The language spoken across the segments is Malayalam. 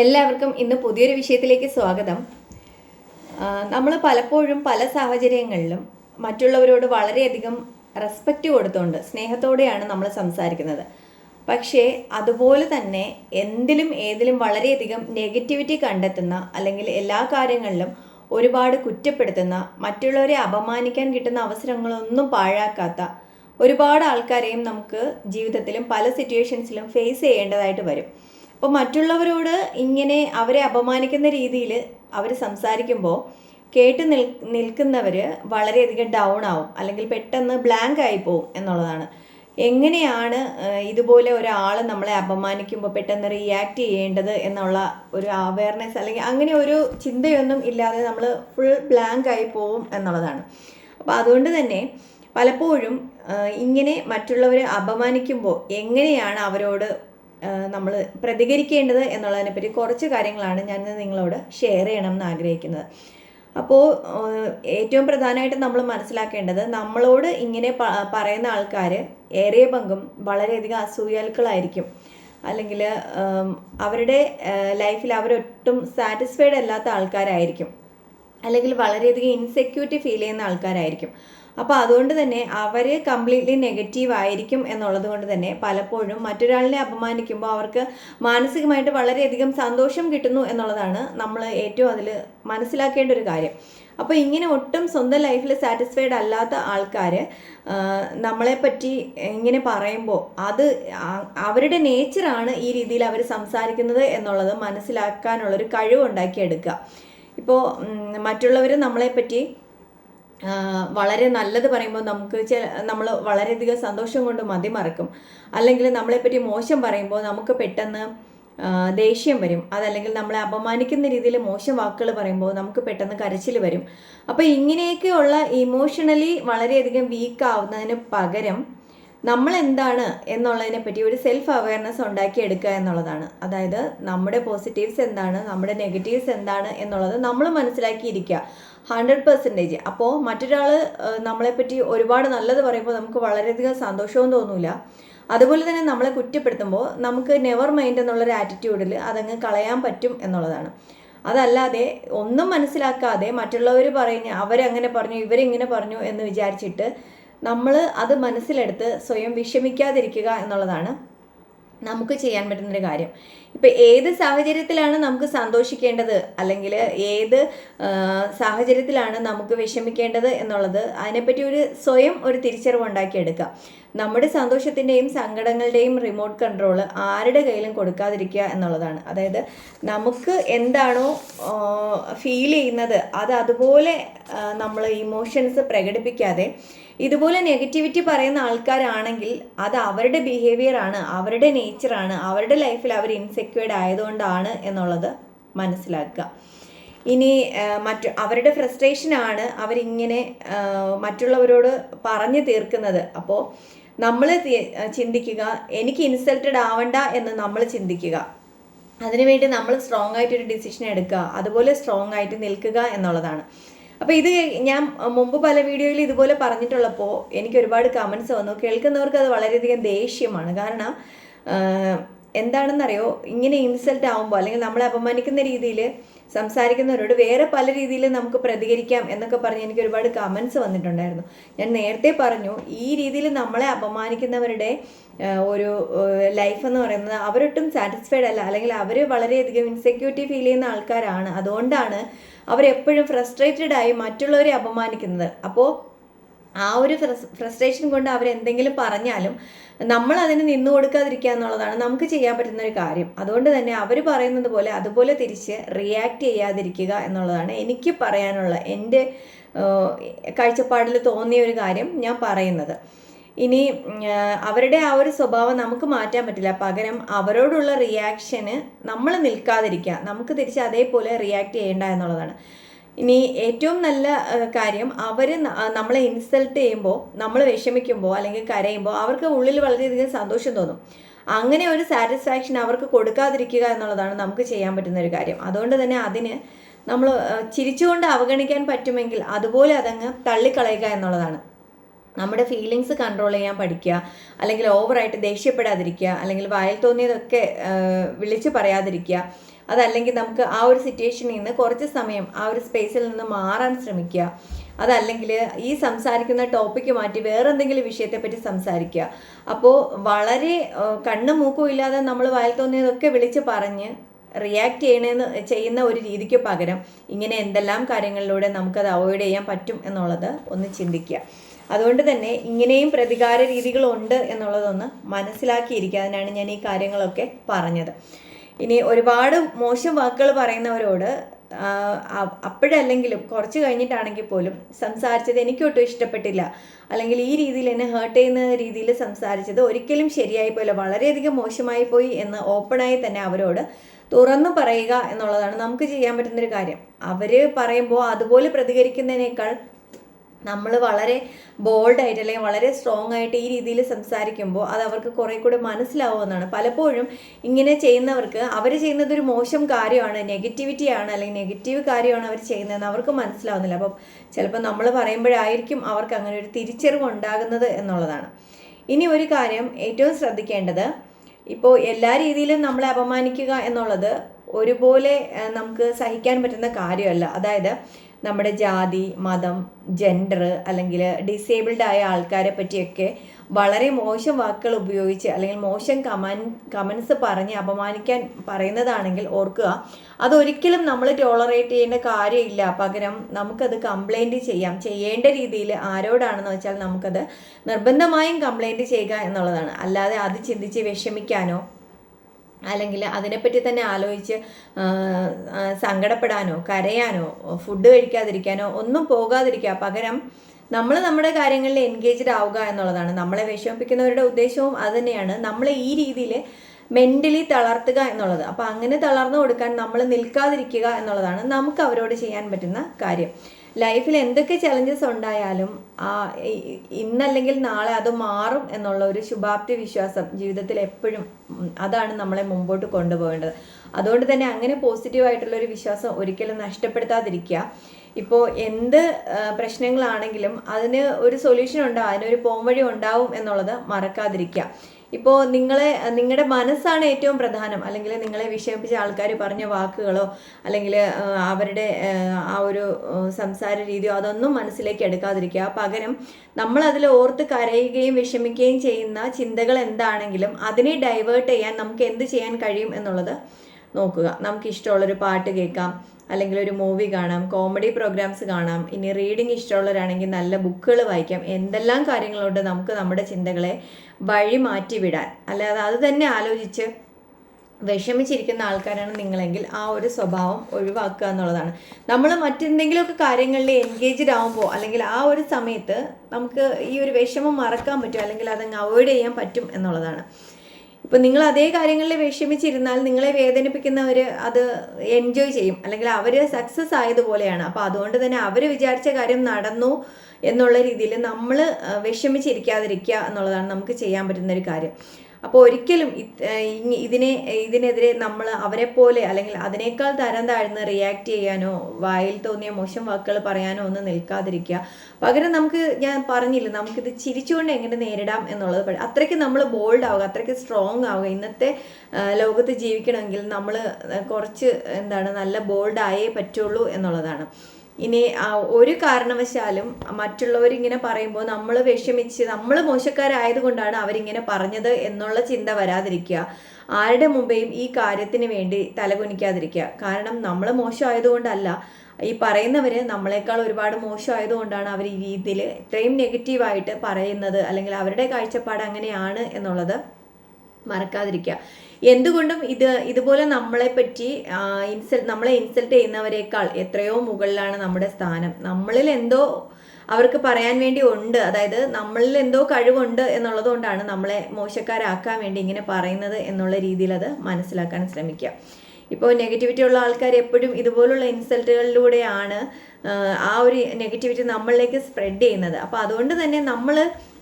എല്ലാവർക്കും ഇന്ന് പുതിയൊരു വിഷയത്തിലേക്ക് സ്വാഗതം. നമ്മൾ പലപ്പോഴും പല സാഹചര്യങ്ങളിലും മറ്റുള്ളവരോട് വളരെയധികം റെസ്പെക്റ്റ് കൊടുത്തുകൊണ്ട് സ്നേഹത്തോടെയാണ് നമ്മൾ സംസാരിക്കുന്നത്. പക്ഷേ അതുപോലെ തന്നെ എന്തിലും ഏതിലും വളരെയധികം നെഗറ്റിവിറ്റി കണ്ടെത്തുന്ന അല്ലെങ്കിൽ എല്ലാ കാര്യങ്ങളിലും ഒരുപാട് കുറ്റപ്പെടുത്തുന്ന മറ്റുള്ളവരെ അപമാനിക്കാൻ കിട്ടുന്ന അവസരങ്ങളൊന്നും പാഴാക്കാത്ത ഒരുപാട് ആൾക്കാരെയും നമുക്ക് ജീവിതത്തിലും പല സിറ്റുവേഷൻസിലും ഫേസ് ചെയ്യേണ്ടതായിട്ട് വരും. അപ്പോൾ മറ്റുള്ളവരോട് ഇങ്ങനെ അവരെ അപമാനിക്കുന്ന രീതിയിൽ അവർ സംസാരിക്കുമ്പോൾ കേട്ട് നിൽ നിൽക്കുന്നവർ വളരെയധികം ഡൗൺ ആവും. അല്ലെങ്കിൽ പെട്ടെന്ന് ബ്ലാങ്ക് ആയി എന്നുള്ളതാണ്. എങ്ങനെയാണ് ഇതുപോലെ ഒരാൾ നമ്മളെ അപമാനിക്കുമ്പോൾ പെട്ടെന്ന് റിയാക്ട് ചെയ്യേണ്ടത് എന്നുള്ള ഒരു അവയർനെസ് അല്ലെങ്കിൽ അങ്ങനെ ഒരു ചിന്തയൊന്നും ഇല്ലാതെ നമ്മൾ ഫുൾ ബ്ലാങ്ക് ആയി പോവും എന്നുള്ളതാണ്. അപ്പോൾ അതുകൊണ്ട് തന്നെ പലപ്പോഴും ഇങ്ങനെ മറ്റുള്ളവരെ അപമാനിക്കുമ്പോൾ എങ്ങനെയാണ് അവരോട് നമ്മൾ പ്രതികരിക്കേണ്ടത് എന്നുള്ളതിനെപ്പറ്റി കുറച്ച് കാര്യങ്ങളാണ് ഞാൻ നിങ്ങളോട് ഷെയർ ചെയ്യണം എന്ന് ആഗ്രഹിക്കുന്നത് അപ്പോൾ ഏറ്റവും പ്രധാനമായിട്ട് നമ്മൾ മനസ്സിലാക്കേണ്ടത് നമ്മളോട് ഇങ്ങനെ പറയുന്ന ആൾക്കാർ ഏറിയ പങ്കും വളരെയധികം അസൂയാലുക്കളായിരിക്കും അല്ലെങ്കിൽ അവരുടെ ലൈഫിൽ അവരൊട്ടും സാറ്റിസ്ഫൈഡ് അല്ലാത്ത ആൾക്കാരായിരിക്കും. അല്ലെങ്കിൽ വളരെയധികം ഇൻസെക്യൂരിറ്റി ഫീൽ ചെയ്യുന്ന ആൾക്കാരായിരിക്കും. അപ്പോൾ അതുകൊണ്ട് തന്നെ അവർ കംപ്ലീറ്റ്ലി നെഗറ്റീവ് ആയിരിക്കും എന്നുള്ളത് കൊണ്ട് തന്നെ പലപ്പോഴും മറ്റൊരാളിനെ അപമാനിക്കുമ്പോൾ അവർക്ക് മാനസികമായിട്ട് വളരെയധികം സന്തോഷം കിട്ടുന്നു എന്നുള്ളതാണ് നമ്മൾ ഏറ്റവും അതിൽ മനസ്സിലാക്കേണ്ട ഒരു കാര്യം. അപ്പോൾ ഇങ്ങനെ ഒട്ടും സ്വന്തം ലൈഫിൽ സാറ്റിസ്ഫൈഡ് അല്ലാത്ത ആൾക്കാർ നമ്മളെപ്പറ്റി ഇങ്ങനെ പറയുമ്പോൾ അത് അവരുടെ നേച്ചറാണ് ഈ രീതിയിൽ അവർ സംസാരിക്കുന്നത് എന്നുള്ളത് മനസ്സിലാക്കാനുള്ളൊരു കഴിവ് ഉണ്ടാക്കിയെടുക്കുക ഇപ്പോൾ മറ്റുള്ളവർ നമ്മളെപ്പറ്റി വളരെ നല്ലത് പറയുമ്പോൾ നമുക്ക് നമ്മൾ വളരെയധികം സന്തോഷം കൊണ്ട് മതിമറക്കും. അല്ലെങ്കിൽ നമ്മളെപ്പറ്റി മോശം പറയുമ്പോൾ നമുക്ക് പെട്ടെന്ന് ദേഷ്യം വരും. അതല്ലെങ്കിൽ നമ്മളെ അപമാനിക്കുന്ന രീതിയിൽ മോശം വാക്കുകൾ പറയുമ്പോൾ നമുക്ക് പെട്ടെന്ന് കരച്ചിൽ വരും. അപ്പോൾ ഇങ്ങനെയൊക്കെയുള്ള ഇമോഷണലി വളരെയധികം വീക്ക് ആവുന്നതിന് പകരം നമ്മൾ എന്താണ് എന്നുള്ളതിനെ പറ്റി ഒരു സെൽഫ് അവയർനെസ് ഉണ്ടാക്കിയെടുക്കുക എന്നുള്ളതാണ്. അതായത് നമ്മുടെ പോസിറ്റീവ്സ് എന്താണ് നമ്മുടെ നെഗറ്റീവ്സ് എന്താണ് എന്നുള്ളത് നമ്മൾ മനസ്സിലാക്കിയിരിക്കുക. ഹൺഡ്രഡ് പെർസെന്റേജ് അപ്പോൾ മറ്റൊരാൾ നമ്മളെപ്പറ്റി ഒരുപാട് നല്ലത് പറയുമ്പോൾ നമുക്ക് വളരെയധികം സന്തോഷവും തോന്നില്ല അതുപോലെ തന്നെ നമ്മളെ കുറ്റപ്പെടുത്തുമ്പോൾ നമുക്ക് നെവർ മൈൻഡ് എന്നുള്ളൊരു ആറ്റിറ്റ്യൂഡിൽ അതങ്ങ് കളയാൻ പറ്റും എന്നുള്ളതാണ്. അതല്ലാതെ ഒന്നും മനസ്സിലാക്കാതെ മറ്റുള്ളവർ പറഞ്ഞ് അവരങ്ങനെ പറഞ്ഞു ഇവരിങ്ങനെ പറഞ്ഞു എന്ന് വിചാരിച്ചിട്ട് നമ്മൾ അത് മനസ്സിലെടുത്ത് സ്വയം വിഷമിക്കാതിരിക്കുക എന്നുള്ളതാണ് നമുക്ക് ചെയ്യാൻ പറ്റുന്നൊരു കാര്യം. ഇപ്പം ഏത് സാഹചര്യത്തിലാണ് നമുക്ക് സന്തോഷിക്കേണ്ടത്? അല്ലെങ്കിൽ ഏത് സാഹചര്യത്തിലാണ് നമുക്ക് വിഷമിക്കേണ്ടത് എന്നുള്ളത് അതിനെപ്പറ്റി ഒരു സ്വയം ഒരു തിരിച്ചറിവ് ഉണ്ടാക്കിയെടുക്കുക. നമ്മുടെ സന്തോഷത്തിന്റെയും സങ്കടങ്ങളുടെയും റിമോട്ട് കൺട്രോൾ ആരുടെ കയ്യിലും കൊടുക്കാതിരിക്കുക എന്നുള്ളതാണ്. അതായത് നമുക്ക് എന്താണോ ഫീൽ ചെയ്യുന്നത് അത് അതുപോലെ നമ്മൾ ഇമോഷൻസ് പ്രകടിപ്പിക്കാതെ. ഇതുപോലെ നെഗറ്റിവിറ്റി പറയുന്ന ആൾക്കാരാണെങ്കിൽ അത് അവരുടെ ബിഹേവിയർ ആണ് അവരുടെ നേച്ചറാണ് അവരുടെ ലൈഫിൽ അവർ ഇൻസെക്യൂർഡ് ആയതുകൊണ്ടാണ് എന്നുള്ളത് മനസ്സിലാക്കുക. ഇനി മറ്റു അവരുടെ ഫ്രസ്ട്രേഷനാണ് അവരിങ്ങനെ മറ്റുള്ളവരോട് പറഞ്ഞു തീർക്കുന്നത്. അപ്പോൾ നമ്മൾ ചിന്തിക്കുക എനിക്ക് ഇൻസൾട്ടഡ് ആവണ്ട എന്ന് നമ്മൾ ചിന്തിക്കുക. അതിനുവേണ്ടി നമ്മൾ സ്ട്രോങ് ആയിട്ടൊരു ഡിസിഷൻ എടുക്കുക അതുപോലെ സ്ട്രോങ് ആയിട്ട് നിൽക്കുക എന്നുള്ളതാണ്. അപ്പോൾ ഇത് ഞാൻ മുമ്പ് പല വീഡിയോയിൽ ഇതുപോലെ പറഞ്ഞിട്ടുള്ളപ്പോൾ എനിക്ക് ഒരുപാട് കമൻസ് വന്നു. കേൾക്കുന്നവർക്ക് അത് വളരെയധികം ദേഷ്യമാണ്. കാരണം എന്താണെന്നറിയോ? ഇങ്ങനെ ഇൻസൾട്ട് ആവുമ്പോൾ അല്ലെങ്കിൽ നമ്മളെ അപമാനിക്കുന്ന രീതിയിൽ സംസാരിക്കുന്നവരോട് വേറെ പല രീതിയിൽ നമുക്ക് പ്രതികരിക്കാം എന്നൊക്കെ പറഞ്ഞ് എനിക്ക് ഒരുപാട് കമൻസ് വന്നിട്ടുണ്ടായിരുന്നു. ഞാൻ നേരത്തെ പറഞ്ഞു ഈ രീതിയിൽ നമ്മളെ അപമാനിക്കുന്നവരുടെ ഒരു ലൈഫ് എന്ന് പറയുന്നത് അവരൊട്ടും സാറ്റിസ്ഫൈഡ് അല്ല. അല്ലെങ്കിൽ അവർ വളരെയധികം ഇൻസെക്യൂരിറ്റി ഫീൽ ചെയ്യുന്ന ആൾക്കാരാണ്. അതുകൊണ്ടാണ് അവരെപ്പോഴും ഫ്രസ്ട്രേറ്റഡ് ആയി മറ്റുള്ളവരെ അപമാനിക്കുന്നത്. അപ്പോൾ ആ ഒരു ഫ്രസ്ട്രേഷൻ കൊണ്ട് അവരെന്തെങ്കിലും പറഞ്ഞാലും നമ്മൾ അതിന് നിന്നു കൊടുക്കാതിരിക്കുക എന്നുള്ളതാണ് നമുക്ക് ചെയ്യാൻ പറ്റുന്ന ഒരു കാര്യം. അതുകൊണ്ട് തന്നെ അവർ പറയുന്നത് പോലെ അതുപോലെ തിരിച്ച് റിയാക്ട് ചെയ്യാതിരിക്കുക എന്നുള്ളതാണ് എനിക്ക് പറയാനുള്ള എന്റെ കാഴ്ചപ്പാടിൽ തോന്നിയ ഒരു കാര്യം ഞാൻ പറയുന്നത്. ഇനി അവരുടെ ആ ഒരു സ്വഭാവം നമുക്ക് മാറ്റാൻ പറ്റില്ല. പകരം അവരോടുള്ള റിയാക്ഷന് നമ്മൾ നിൽക്കാതിരിക്കുക. നമുക്ക് തിരിച്ച് അതേപോലെ റിയാക്ട് ചെയ്യേണ്ട എന്നുള്ളതാണ്. ഇനി ഏറ്റവും നല്ല കാര്യം അവർ നമ്മളെ ഇൻസൾട്ട് ചെയ്യുമ്പോൾ നമ്മൾ വിഷമിക്കുമ്പോൾ അല്ലെങ്കിൽ കരയുമ്പോൾ അവർക്ക് ഉള്ളിൽ വളരെയധികം സന്തോഷം തോന്നും. അങ്ങനെ ഒരു സാറ്റിസ്ഫാക്ഷൻ അവർക്ക് കൊടുക്കാതിരിക്കുക എന്നുള്ളതാണ് നമുക്ക് ചെയ്യാൻ പറ്റുന്ന ഒരു കാര്യം. അതുകൊണ്ട് തന്നെ അതിന് നമ്മൾ ചിരിച്ചുകൊണ്ട് അവഗണിക്കാൻ പറ്റുമെങ്കിൽ അതുപോലെ അതങ്ങ് തള്ളിക്കളയുക എന്നുള്ളതാണ്. നമ്മുടെ ഫീലിങ്സ് കൺട്രോൾ ചെയ്യാൻ പഠിക്കുക അല്ലെങ്കിൽ ഓവറായിട്ട് ദേഷ്യപ്പെടാതിരിക്കുക അല്ലെങ്കിൽ വായിൽ തോന്നിയതൊക്കെ വിളിച്ച് പറയാതിരിക്കുക. അതല്ലെങ്കിൽ നമുക്ക് ആ ഒരു സിറ്റുവേഷനിൽ നിന്ന് കുറച്ച് സമയം ആ ഒരു സ്പേസിൽ നിന്ന് മാറാൻ ശ്രമിക്കുക. അതല്ലെങ്കിൽ ഈ സംസാരിക്കുന്ന ടോപ്പിക്ക് മാറ്റി വേറെ എന്തെങ്കിലും വിഷയത്തെപ്പറ്റി സംസാരിക്കുക. അപ്പോൾ വളരെ കണ്ണും മൂക്കും ഇല്ലാതെ നമ്മൾ വായിൽ തോന്നിയതൊക്കെ വിളിച്ച് പറഞ്ഞ് റിയാക്ട് ചെയ്യണമെന്ന് ചെയ്യുന്ന ഒരു രീതിക്ക് പകരം ഇങ്ങനെ എന്തെല്ലാം കാര്യങ്ങളിലൂടെ നമുക്കത് അവോയ്ഡ് ചെയ്യാൻ പറ്റും എന്നുള്ളത് ഒന്ന് ചിന്തിക്കുക. അതുകൊണ്ട് തന്നെ ഇങ്ങനെയും പ്രതികാര രീതികളുണ്ട് എന്നുള്ളതൊന്ന് മനസ്സിലാക്കിയിരിക്കാതിനാണ് ഞാൻ ഈ കാര്യങ്ങളൊക്കെ പറഞ്ഞത്. ഇനി ഒരുപാട് മോശം വാക്കുകൾ പറയുന്നവരോട് അപ്പോഴല്ലെങ്കിലും കുറച്ച് കഴിഞ്ഞിട്ടാണെങ്കിൽ പോലും സംസാരിച്ചത് എനിക്കൊട്ടും ഇഷ്ടപ്പെട്ടില്ല. അല്ലെങ്കിൽ ഈ രീതിയിൽ എന്നെ ഹേർട്ട് ചെയ്യുന്ന രീതിയിൽ സംസാരിച്ചത് ഒരിക്കലും ശരിയായി പോയില്ല. വളരെയധികം മോശമായി പോയി എന്ന് ഓപ്പണായി തന്നെ അവരോട് തുറന്നു പറയുക എന്നുള്ളതാണ് നമുക്ക് ചെയ്യാൻ പറ്റുന്നൊരു കാര്യം. അവർ പറയുമ്പോൾ അതുപോലെ പ്രതികരിക്കുന്നതിനേക്കാൾ നമ്മൾ വളരെ ബോൾഡായിട്ട് അല്ലെങ്കിൽ വളരെ സ്ട്രോങ് ആയിട്ട് ഈ രീതിയിൽ സംസാരിക്കുമ്പോൾ അത് അവർക്ക് കുറേ കൂടെ മനസ്സിലാവുമെന്നാണ്. പലപ്പോഴും ഇങ്ങനെ ചെയ്യുന്നവർക്ക് അവർ ചെയ്യുന്നത് ഒരു മോശം കാര്യമാണ് നെഗറ്റിവിറ്റിയാണ് അല്ലെങ്കിൽ നെഗറ്റീവ് കാര്യമാണ് അവർ ചെയ്യുന്നതെന്ന് അവർക്ക് മനസ്സിലാവുന്നില്ല. അപ്പം ചിലപ്പോൾ നമ്മൾ പറയുമ്പോഴായിരിക്കും അവർക്ക് അങ്ങനെ ഒരു തിരിച്ചറിവ് ഉണ്ടാകുന്നത് എന്നുള്ളതാണ്. ഇനി ഒരു കാര്യം ഏറ്റവും ശ്രദ്ധിക്കേണ്ടത് ഇപ്പോൾ എല്ലാ രീതിയിലും നമ്മളെ അപമാനിക്കുക എന്നുള്ളത് ഒരുപോലെ നമുക്ക് സഹിക്കാൻ പറ്റുന്ന കാര്യമല്ല. അതായത് നമ്മുടെ ജാതി മതം ജെൻഡർ അല്ലെങ്കിൽ ഡിസേബിൾഡ് ആയ ആൾക്കാരെ പറ്റിയൊക്കെ വളരെ മോശം വാക്കുകൾ ഉപയോഗിച്ച് അല്ലെങ്കിൽ മോശം കമൻ കമൻസ് പറഞ്ഞ് അപമാനിക്കാൻ പറയുന്നതാണെങ്കിൽ ഓർക്കുക. അതൊരിക്കലും നമ്മൾ ടോളറേറ്റ് ചെയ്യേണ്ട കാര്യമില്ല. പകരം നമുക്കത് കംപ്ലൈന്റ് ചെയ്യാം. ചെയ്യേണ്ട രീതിയിൽ ആരോടാണെന്ന് വെച്ചാൽ നമുക്കത് നിർബന്ധമായും കംപ്ലൈന്റ് ചെയ്യുക എന്നുള്ളതാണ്. അല്ലാതെ അത് ചിന്തിച്ച് വിഷമിക്കാനോ അല്ലെങ്കിൽ അതിനെപ്പറ്റി തന്നെ ആലോചിച്ച് സങ്കടപ്പെടാനോ കരയാനോ ഫുഡ് കഴിക്കാതിരിക്കാനോ ഒന്നും പോകാതിരിക്കുക. പകരം നമ്മൾ നമ്മുടെ കാര്യങ്ങളിൽ എൻഗേജ്ഡ് ആവുക എന്നുള്ളതാണ്. നമ്മളെ വിഷമിപ്പിക്കുന്നവരുടെ ഉദ്ദേശവും അത് തന്നെയാണ്. നമ്മളെ ഈ രീതിയിൽ മെന്റലി തളർത്തുക എന്നുള്ളത്. അപ്പോൾ അങ്ങനെ തളർന്നു കൊടുക്കാൻ നമ്മൾ നിൽക്കാതിരിക്കുക എന്നുള്ളതാണ് നമുക്ക് അവരോട് ചെയ്യാൻ പറ്റുന്ന കാര്യം. ലൈഫിൽ എന്തൊക്കെ ചലഞ്ചസ് ഉണ്ടായാലും ആ ഇന്നല്ലെങ്കിൽ നാളെ അത് മാറും എന്നുള്ള ഒരു ശുഭാപ്തി വിശ്വാസം ജീവിതത്തിൽ എപ്പോഴും അതാണ് നമ്മളെ മുമ്പോട്ട് കൊണ്ടുപോകേണ്ടത്. അതുകൊണ്ട് തന്നെ അങ്ങനെ പോസിറ്റീവായിട്ടുള്ള ഒരു വിശ്വാസം ഒരിക്കലും നഷ്ടപ്പെടുത്താതിരിക്കുക. ഇപ്പോൾ എന്ത് പ്രശ്നങ്ങളാണെങ്കിലും അതിന് ഒരു സൊല്യൂഷൻ ഉണ്ടാവും അതിനൊരു പോംവഴി ഉണ്ടാവും എന്നുള്ളത് മറക്കാതിരിക്കുക. ഇപ്പോൾ നിങ്ങളെ നിങ്ങളുടെ മനസ്സാണ് ഏറ്റവും പ്രധാനം. അല്ലെങ്കിൽ നിങ്ങളെ വിഷമിപ്പിച്ച ആൾക്കാർ പറഞ്ഞ വാക്കുകളോ അല്ലെങ്കിൽ അവരുടെ ആ, ഒരു സംസാര രീതിയോ അതൊന്നും മനസ്സിലേക്ക് എടുക്കാതിരിക്കുക. പകരം നമ്മൾ അതിൽ ഓർത്ത് കരയുകയും വിഷമിക്കുകയും ചെയ്യുന്ന ചിന്തകൾ എന്താണെങ്കിലും അതിനെ ഡൈവേർട്ട് ചെയ്യാൻ നമുക്ക് എന്ത് ചെയ്യാൻ കഴിയും എന്നുള്ളത് നോക്കുക. നമുക്ക് ഇഷ്ടമുള്ളൊരു പാട്ട് കേൾക്കാം. അല്ലെങ്കിൽ ഒരു മൂവി കാണാം കോമഡി പ്രോഗ്രാംസ് കാണാം ഇനി റീഡിങ് ഇഷ്ടമുള്ളവരാണെങ്കിൽ നല്ല ബുക്കുകൾ വായിക്കാം. എന്തെല്ലാം കാര്യങ്ങളുണ്ട് നമുക്ക് നമ്മുടെ ചിന്തകളെ വഴി മാറ്റി വിടാൻ അല്ലാതെ അത് തന്നെ ആലോചിച്ച് വിഷമിച്ചിരിക്കുന്ന ആൾക്കാരാണ് നിങ്ങളെങ്കിൽ ആ ഒരു സ്വഭാവം ഒഴിവാക്കുക എന്നുള്ളതാണ്. നമ്മൾ മറ്റെന്തെങ്കിലുമൊക്കെ കാര്യങ്ങളിൽ എൻഗേജ്ഡ് ആകുമ്പോൾ അല്ലെങ്കിൽ ആ ഒരു സമയത്ത് നമുക്ക് ഈ ഒരു വിഷമം മറക്കാൻ പറ്റും അല്ലെങ്കിൽ അതങ്ങ് അവോയ്ഡ് ചെയ്യാൻ പറ്റും എന്നുള്ളതാണ്. ഇപ്പം നിങ്ങൾ അതേ കാര്യങ്ങളിൽ വിഷമിച്ചിരുന്നാൽ നിങ്ങളെ വേദനിപ്പിക്കുന്നവർ അത് എൻജോയ് ചെയ്യും. അല്ലെങ്കിൽ അവർ സക്സസ് ആയതുപോലെയാണ്. അപ്പോൾ അതുകൊണ്ട് തന്നെ അവർ വിചാരിച്ച കാര്യം നടന്നു എന്നുള്ള രീതിയിൽ നമ്മൾ വിഷമിച്ചിരിക്കാതിരിക്കുക എന്നുള്ളതാണ് നമുക്ക് ചെയ്യാൻ പറ്റുന്ന ഒരു കാര്യം. അപ്പോൾ ഒരിക്കലും ഇതിനെ ഇതിനെതിരെ നമ്മൾ അവരെ പോലെ അല്ലെങ്കിൽ അതിനേക്കാൾ തരം താഴ്ന്ന് റിയാക്ട് ചെയ്യാനോ വായിൽ തോന്നിയ മോശം വാക്കുകൾ പറയാനോ ഒന്നും നിൽക്കാതിരിക്കുക. പകരം നമുക്ക് ഞാൻ പറഞ്ഞില്ല നമുക്കിത് ചിരിച്ചുകൊണ്ട് എങ്ങനെ നേരിടാം എന്നുള്ളത് അത്രയ്ക്ക് നമ്മൾ ബോൾഡ് ആവുക അത്രയ്ക്ക് സ്ട്രോങ് ആവുക. ഇന്നത്തെ ലോകത്ത് ജീവിക്കണമെങ്കിൽ നമ്മൾ കുറച്ച് എന്താണ് നല്ല ബോൾഡായേ പറ്റുള്ളൂ എന്നുള്ളതാണ്. ഇനി ഒരു കാരണവശാലും മറ്റുള്ളവരിങ്ങനെ പറയുമ്പോൾ നമ്മൾ വിഷമിച്ച് നമ്മൾ മോശക്കാരായതുകൊണ്ടാണ് അവരിങ്ങനെ പറഞ്ഞത് എന്നുള്ള ചിന്ത വരാതിരിക്കുക. ആരുടെ മുമ്പേയും ഈ കാര്യത്തിന് വേണ്ടി തലകുനിക്കാതിരിക്കുക. കാരണം നമ്മൾ മോശമായതുകൊണ്ടല്ല. ഈ പറയുന്നവർ നമ്മളെക്കാൾ ഒരുപാട് മോശമായതുകൊണ്ടാണ് അവർ ഈ രീതിയിൽ ഇത്രയും നെഗറ്റീവായിട്ട് പറയുന്നത്. അല്ലെങ്കിൽ അവരുടെ കാഴ്ചപ്പാട് അങ്ങനെയാണ് എന്നുള്ളത്. മറക്കാതിരിക്കുക. എന്തുകൊണ്ടും ഇത് ഇതുപോലെ നമ്മളെ പറ്റി ഇൻസൽ നമ്മളെ ഇൻസൾട്ട് ചെയ്യുന്നവരെക്കാൾ എത്രയോ മുകളിലാണ് നമ്മുടെ സ്ഥാനം. നമ്മളിൽ എന്തോ അവർക്ക് പറയാൻ വേണ്ടി ഉണ്ട്. അതായത് നമ്മളിൽ എന്തോ കഴിവുണ്ട് എന്നുള്ളത് കൊണ്ടാണ് നമ്മളെ മോശക്കാരാക്കാൻ വേണ്ടി ഇങ്ങനെ പറയുന്നത് എന്നുള്ള രീതിയിൽ അത് മനസ്സിലാക്കാൻ ശ്രമിക്കുക. ഇപ്പോൾ നെഗറ്റിവിറ്റി ഉള്ള ആൾക്കാർ എപ്പോഴും ഇതുപോലുള്ള ഇൻസൾട്ടുകളിലൂടെയാണ് ആ ഒരു നെഗറ്റിവിറ്റി നമ്മളിലേക്ക് സ്പ്രെഡ് ചെയ്യുന്നത്. അപ്പോൾ അതുകൊണ്ട് തന്നെ നമ്മൾ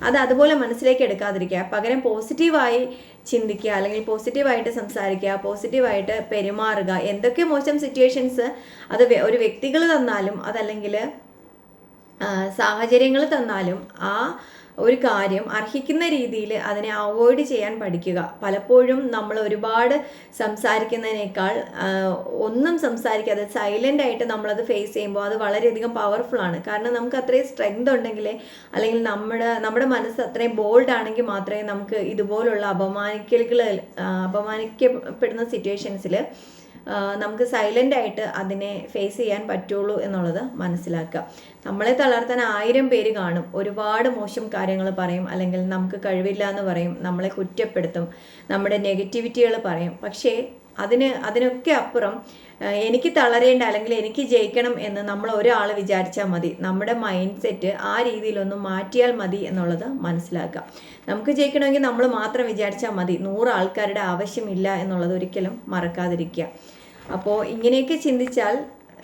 അത് അതുപോലെ മനസ്സിലേക്ക് എടുക്കാതിരിക്കുക. പകരം പോസിറ്റീവായി ചിന്തിക്കുക അല്ലെങ്കിൽ പോസിറ്റീവായിട്ട് സംസാരിക്കുക പോസിറ്റീവായിട്ട് പെരുമാറുക എന്തൊക്കെ മോശം സിറ്റുവേഷൻസ് അത് ഒരു വ്യക്തികൾ തന്നാലും അതല്ലെങ്കിൽ സാഹചര്യങ്ങൾ തന്നാലും ആ ഒരു കാര്യം അർഹിക്കുന്ന രീതിയിൽ അതിനെ അവോയ്ഡ് ചെയ്യാൻ പഠിക്കുക. പലപ്പോഴും നമ്മൾ ഒരുപാട് സംസാരിക്കുന്നതിനേക്കാൾ ഒന്നും സംസാരിക്കാതെ സൈലന്റ് ആയിട്ട് നമ്മളത് ഫേസ് ചെയ്യുമ്പോൾ അത് വളരെയധികം പവർഫുൾ ആണ്. കാരണം നമുക്ക് അത്രയും സ്ട്രെങ്ത് ഉണ്ടെങ്കിലേ അല്ലെങ്കിൽ നമ്മുടെ നമ്മുടെ മനസ്സ് അത്രയും ബോൾഡ് ആണെങ്കിൽ മാത്രമേ നമുക്ക് ഇതുപോലുള്ള അപമാനിക്കലുകൾ അപമാനിക്കപ്പെടുന്ന സിറ്റുവേഷൻസിൽ നമുക്ക് സൈലന്റ് ആയിട്ട് അതിനെ ഫേസ് ചെയ്യാൻ പറ്റുള്ളൂ എന്നുള്ളത് മനസ്സിലാക്കുക. നമ്മളെ തളർത്താൻ ആയിരം പേര് കാണും. ഒരുപാട് മോശം കാര്യങ്ങൾ പറയും. അല്ലെങ്കിൽ നമുക്ക് കഴിവില്ല എന്ന് പറയും. നമ്മളെ കുറ്റപ്പെടുത്തും. നമ്മുടെ നെഗറ്റിവിറ്റികൾ പറയും. പക്ഷേ അതിന് അതിനൊക്കെ അപ്പുറം എനിക്ക് തളരേണ്ട അല്ലെങ്കിൽ എനിക്ക് ജയിക്കണം എന്ന് നമ്മൾ ഒരാൾ വിചാരിച്ചാൽ മതി. നമ്മുടെ മൈൻഡ് സെറ്റ് ആ രീതിയിലൊന്ന് മാറ്റിയാൽ മതി എന്നുള്ളത് മനസ്സിലാക്കാം നമുക്ക് ജയിക്കണമെങ്കിൽ നമ്മൾ മാത്രം വിചാരിച്ചാൽ മതി. നൂറ് ആൾക്കാരുടെ ആവശ്യമില്ല എന്നുള്ളത് ഒരിക്കലും മറക്കാതിരിക്കുക. അപ്പോൾ ഇങ്ങനെയൊക്കെ ചിന്തിച്ചാൽ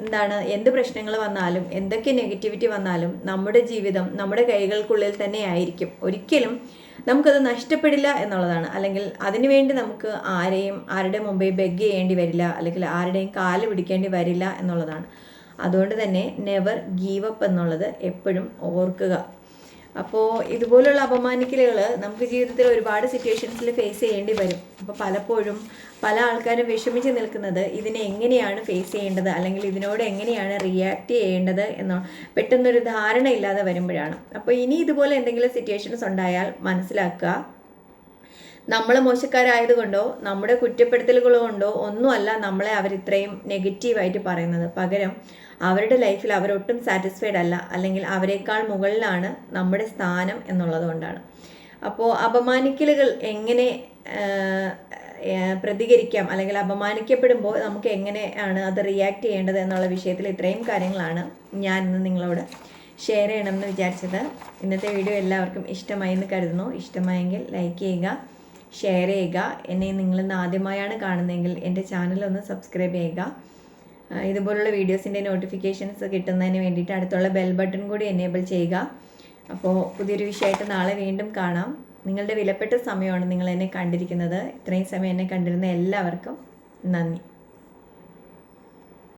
എന്താണ് എന്ത് പ്രശ്നങ്ങൾ വന്നാലും എന്തൊക്കെ നെഗറ്റിവിറ്റി വന്നാലും നമ്മുടെ ജീവിതം നമ്മുടെ കൈകൾക്കുള്ളിൽ തന്നെ ആയിരിക്കും. ഒരിക്കലും നമുക്കത് നഷ്ടപ്പെടില്ല എന്നുള്ളതാണ്. അല്ലെങ്കിൽ അതിനുവേണ്ടി നമുക്ക് ആരെയും ആരുടെ മുമ്പേ ബെഗ് ചെയ്യേണ്ടി വരില്ല അല്ലെങ്കിൽ ആരുടെയും കാൽ പിടിക്കേണ്ടി വരില്ല എന്നുള്ളതാണ്. അതുകൊണ്ട് തന്നെ നെവർ ഗീവ് അപ്പ് എന്നുള്ളത് എപ്പോഴും ഓർക്കുക. അപ്പോൾ ഇതുപോലുള്ള അപമാനിക്കലുകൾ നമുക്ക് ജീവിതത്തിൽ ഒരുപാട് സിറ്റുവേഷൻസിൽ ഫേസ് ചെയ്യേണ്ടി വരും. അപ്പോൾ പലപ്പോഴും പല ആൾക്കാരും വിഷമിച്ച് നിൽക്കുന്നത് ഇതിനെ എങ്ങനെയാണ് ഫേസ് ചെയ്യേണ്ടത്? അല്ലെങ്കിൽ ഇതിനോട് എങ്ങനെയാണ് റിയാക്ട് ചെയ്യേണ്ടത് എന്നോ പെട്ടെന്നൊരു ധാരണ ഇല്ലാതെ വരുമ്പോഴാണ്. അപ്പോൾ ഇനി ഇതുപോലെ എന്തെങ്കിലും സിറ്റുവേഷൻസ് ഉണ്ടായാൽ മനസ്സിലാക്കുക. നമ്മൾ മോശക്കാരായതുകൊണ്ടോ നമ്മുടെ കുറ്റപ്പെടുത്തലുകൾ കൊണ്ടോ ഒന്നുമല്ല നമ്മളെ അവർ ഇത്രയും നെഗറ്റീവായിട്ട് പറയുന്നത്. പകരം അവരുടെ ലൈഫിൽ അവരൊട്ടും സാറ്റിസ്ഫൈഡ് അല്ല. അല്ലെങ്കിൽ അവരെക്കാൾ മുകളിലാണ് നമ്മുടെ സ്ഥാനം എന്നുള്ളതുകൊണ്ടാണ് അപ്പോൾ അപമാനിക്കലുകൾ എങ്ങനെ പ്രതികരിക്കാം? അല്ലെങ്കിൽ അപമാനിക്കപ്പെടുമ്പോൾ നമുക്ക് എങ്ങനെയാണ് അത് റിയാക്ട് ചെയ്യേണ്ടത് എന്നുള്ള വിഷയത്തിൽ ഇത്രയും കാര്യങ്ങളാണ് ഞാൻ ഇന്ന് നിങ്ങളോട് ഷെയർ ചെയ്യണമെന്ന് വിചാരിച്ചത്. ഇന്നത്തെ വീഡിയോ എല്ലാവർക്കും ഇഷ്ടമായി എന്ന് കരുതുന്നു. ഇഷ്ടമായെങ്കിൽ ലൈക്ക് ചെയ്യുക. ഷെയർ ചെയ്യുക. എന്നെ നിങ്ങൾ ഇന്ന് ആദ്യമായാണ് കാണുന്നതെങ്കിൽ എന്റെ ചാനൽ ഒന്ന് സബ്സ്ക്രൈബ് ചെയ്യുക. ഇതുപോലുള്ള വീഡിയോസിന്റെ നോട്ടിഫിക്കേഷൻസ് കിട്ടുന്നതിന് വേണ്ടിയിട്ട് അടുത്തുള്ള ബെൽ ബട്ടൺ കൂടി എനേബിൾ ചെയ്യുക. അപ്പോൾ പുതിയൊരു വിഷയമായിട്ട് നാളെ വീണ്ടും കാണാം. നിങ്ങളുടെ വിലപ്പെട്ട സമയമാണ് നിങ്ങൾ എന്നെ കണ്ടിരിക്കുന്നത്. ഇത്രയും സമയം എന്നെ കണ്ടിരുന്ന എല്ലാവർക്കും നന്ദി.